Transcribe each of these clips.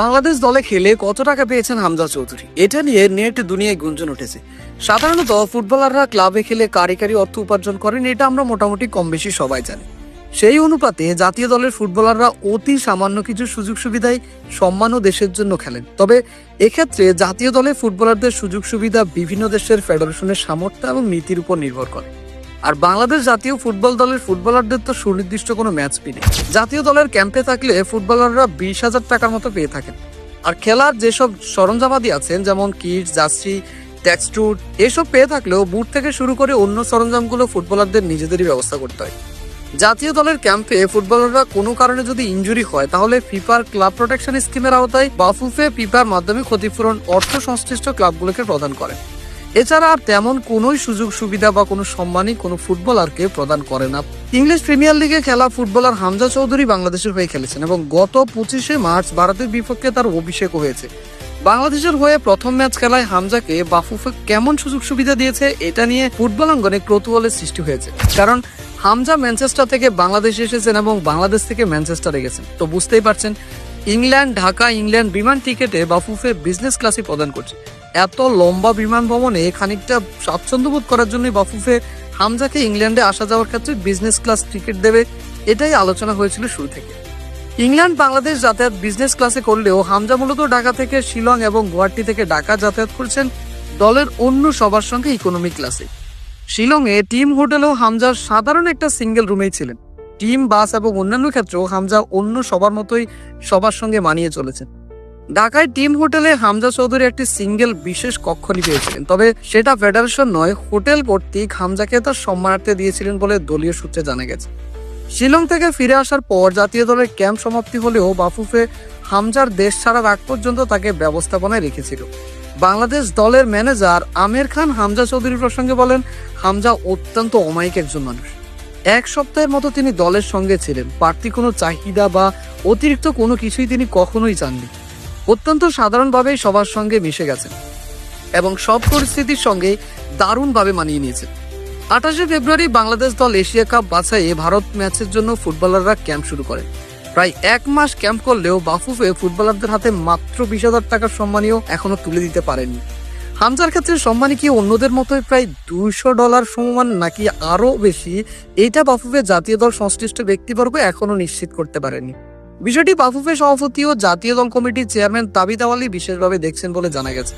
বাংলাদেশ দলে খেলে কত টাকা পেয়েছেন হামজা চৌধুরী? এটা নিয়ে নেট দুনিয়ায় গুঞ্জন উঠেছে। সাধারণত ফুটবলাররা ক্লাবে খেলে কারি কারি অর্থ উপার্জন করেন, এটা আমরা মোটামুটি কম বেশি সবাই জানি। সেই অনুপাতে জাতীয় দলের ফুটবলাররা অতি সামান্য কিছু সুযোগ সুবিধায় সম্মান ও দেশের জন্য খেলেন। তবে এক্ষেত্রে জাতীয় দলের ফুটবলারদের সুযোগ সুবিধা বিভিন্ন দেশের ফেডারেশনের সামর্থ্য এবং নীতির উপর নির্ভর করে। আর বাংলাদেশ জাতীয় ফুটবল দলের ফুটবলারদের তো সুনির্দিষ্ট কোনো ম্যাচ ফি নেই। জাতীয় দলের ক্যাম্পে থাকলে ফুটবলাররা বিশ হাজার টাকার মতো পেয়ে থাকেন। আর খেলার যেসব সরঞ্জামাদি আছেন, যেমন কিট, জার্সি টেক্সটুর এসব পেয়ে থাকলেও বুট থেকে শুরু করে অন্য সরঞ্জামগুলো ফুটবলারদের নিজেদেরই ব্যবস্থা করতে হয়। জাতীয় দলের ক্যাম্পে ফুটবলাররা কোনো কারণে যদি ইনজুরি হয়, তাহলে ফিফার ক্লাব প্রোটেকশন স্কিমের আওতায় বাফুফে ফিফার মাধ্যমে ক্ষতিপূরণ অর্থ সংশ্লিষ্ট ক্লাবগুলোকে প্রদান করে এছাড়া আর তেমন কোনোই সুযোগ সুবিধা বা কোনো সম্মানই কোনো ফুটবলারকে প্রদান করে না। ইংলিশ প্রিমিয়ার লিগে খেলা ফুটবলার হামজা চৌধুরী বাংলাদেশের হয়ে খেলেছেন এবং গত পঁচিশে মার্চ ভারতের বিপক্ষে তার অভিষেক হয়েছে। বাংলাদেশের হয়ে প্রথম ম্যাচ খেলায় হামজাকে বাফুফে কেমন সুযোগ সুবিধা দিয়েছে এটা নিয়ে ফুটবল অঙ্গনে কৌতূহলের সৃষ্টি হয়েছে। কারণ হামজা ম্যানচেস্টার থেকে বাংলাদেশে এসেছেন এবং বাংলাদেশ থেকে ম্যানচেস্টারে গেছেন। তো বুঝতেই পারছেন, ইংল্যান্ড, ঢাকা, ইংল্যান্ড বিমান টিকেটে বাফুফে বিজনেস ক্লাসই প্রদান করছে। এত লম্বা বিমান ভ্রমণে খানিকটা স্বাচ্ছন্দ্য বোধ করার জন্য বাফুফে হামজাকে ইংল্যান্ডে আসা যাওয়ার ক্ষেত্রে বিজনেস ক্লাস টিকিট দেবে, এটাই আলোচনা হয়েছিল শুরু থেকে। ইংল্যান্ড, বাংলাদেশ যাতায়াত বিজনেস ক্লাসে করলেও হামজা মূলত ঢাকা থেকে শিলং এবং গুয়াহাটি থেকে ঢাকা যাতায়াত করছেন দলের অন্য সবার সঙ্গে ইকোনমি ক্লাসে শিলংয়ে টিম হোটেলেও হামজা সাধারণ একটা সিঙ্গেল রুমেই ছিলেন। টিম বাস এবং অন্যান্য ক্ষেত্রেও হামজা অন্য সবার মতোই সবার সঙ্গে মানিয়ে চলেছেন। ঢাকায় টিম হোটেলে হামজা চৌধুরী একটি সিঙ্গেল বিশেষ কক্ষণই পেয়েছিলেন তবে সেটা ফেডারেশন নয়, হোটেল কর্তৃক হামজাকে তার সম্মানার্থে দিয়েছিলেন বলে দলীয় সূত্রে জানা গেছে। শিলং থেকে ফিরে আসার পর জাতীয় দলের ক্যাম্প সমাপ্তি হলেও বাফুফে হামজার দেশ ছাড়ার আগ পর্যন্ত তাকে ব্যবস্থাপনায় রেখেছিল। বাংলাদেশ দলের ম্যানেজার আমির খান হামজা চৌধুরী প্রসঙ্গে বলেন, হামজা অত্যন্ত অমায়িক একজন মানুষ। এক সপ্তাহের মতো তিনি দলের সঙ্গে ছিলেন। বাড়তি কোনো চাহিদা বা অতিরিক্ত কোনো কিছুই তিনি কখনোই চাননি। অত্যন্ত সাধারণভাবেই সবার সঙ্গে মিশে গেছেন এবং সব পরিস্থিতির সঙ্গে দারুণভাবে মানিয়ে নিয়েছেন আঠাশে ফেব্রুয়ারি বাংলাদেশ দল এশিয়া কাপ বাছাইয়ে ভারত ম্যাচের জন্য ফুটবলাররা ক্যাম্প শুরু করে। প্রায় এক মাস ক্যাম্প করলেও বাফুফে ফুটবলারদের হাতে মাত্র বিশ হাজার টাকার সম্মানীয় এখনও তুলে দিতে পারেননি। হামজার ক্ষেত্রে সম্মানী কি অন্যদের মতোই প্রায় দুইশো ডলার সমমান নাকি আরও বেশি? এটা বাফুফে জাতীয় দল সংশ্লিষ্ট ব্যক্তিবর্গ এখনও নিশ্চিত করতে পারেনি বিষয়টি বাফুফে সভাপতি ও জাতীয় দল কমিটির চেয়ারম্যান তাবিদ আওয়ালি বিশেষভাবে দেখছেন বলে জানা গেছে।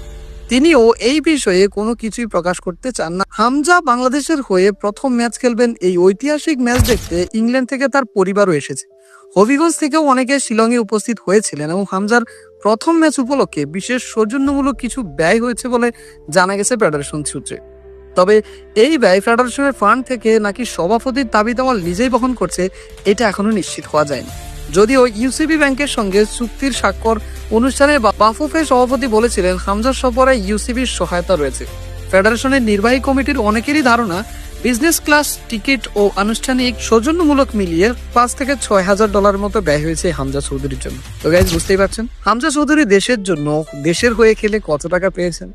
তিনিও এই বিষয়ে কোনো কিছুই প্রকাশ করতে চান না। হামজা বাংলাদেশের হয়ে প্রথম ম্যাচ খেলবেন এই ঐতিহাসিক ম্যাচ দেখতে ইংল্যান্ড থেকে তার পরিবারও এসেছে। হবিগঞ্জ থেকেও অনেকে শিলংয়ে উপস্থিত হয়েছিলেন এবং হামজার প্রথম ম্যাচ উপলক্ষে বিশেষ সৌজন্যমূলক কিছু ব্যয় হয়েছে বলে জানা গেছে ফেডারেশন সূত্রে। তবে এই ব্যয় ফেডারেশনের ফান্ড থেকে নাকি সভাপতির দাবি দেওয়াল নিজেই বহন করছে, এটা এখনও নিশ্চিত হওয়া যায়নি। যদিও ইউসিবি ব্যাংকের সঙ্গে চুক্তির স্বাক্ষর অনুষ্ঠানে বাফুফে সভাপতি বলেছিলেন হামজার সফরে ইউসিবির সহায়তা রয়েছে। ফেডারেশনের নির্বাহী কমিটির অনেকেরই ধারণা, বিজনেস ক্লাস, টিকিট ও আনুষ্ঠানিক সৌজন্যমূলক মিলিয়ে পাঁচ থেকে ছয় হাজার ডলার মতো ব্যয় হয়েছে হামজা চৌধুরীর জন্য। তো গাইজ বুঝতেই পারছেন? হামজা চৌধুরী দেশের জন্য, দেশের হয়ে খেলে কত টাকা পেয়েছেন?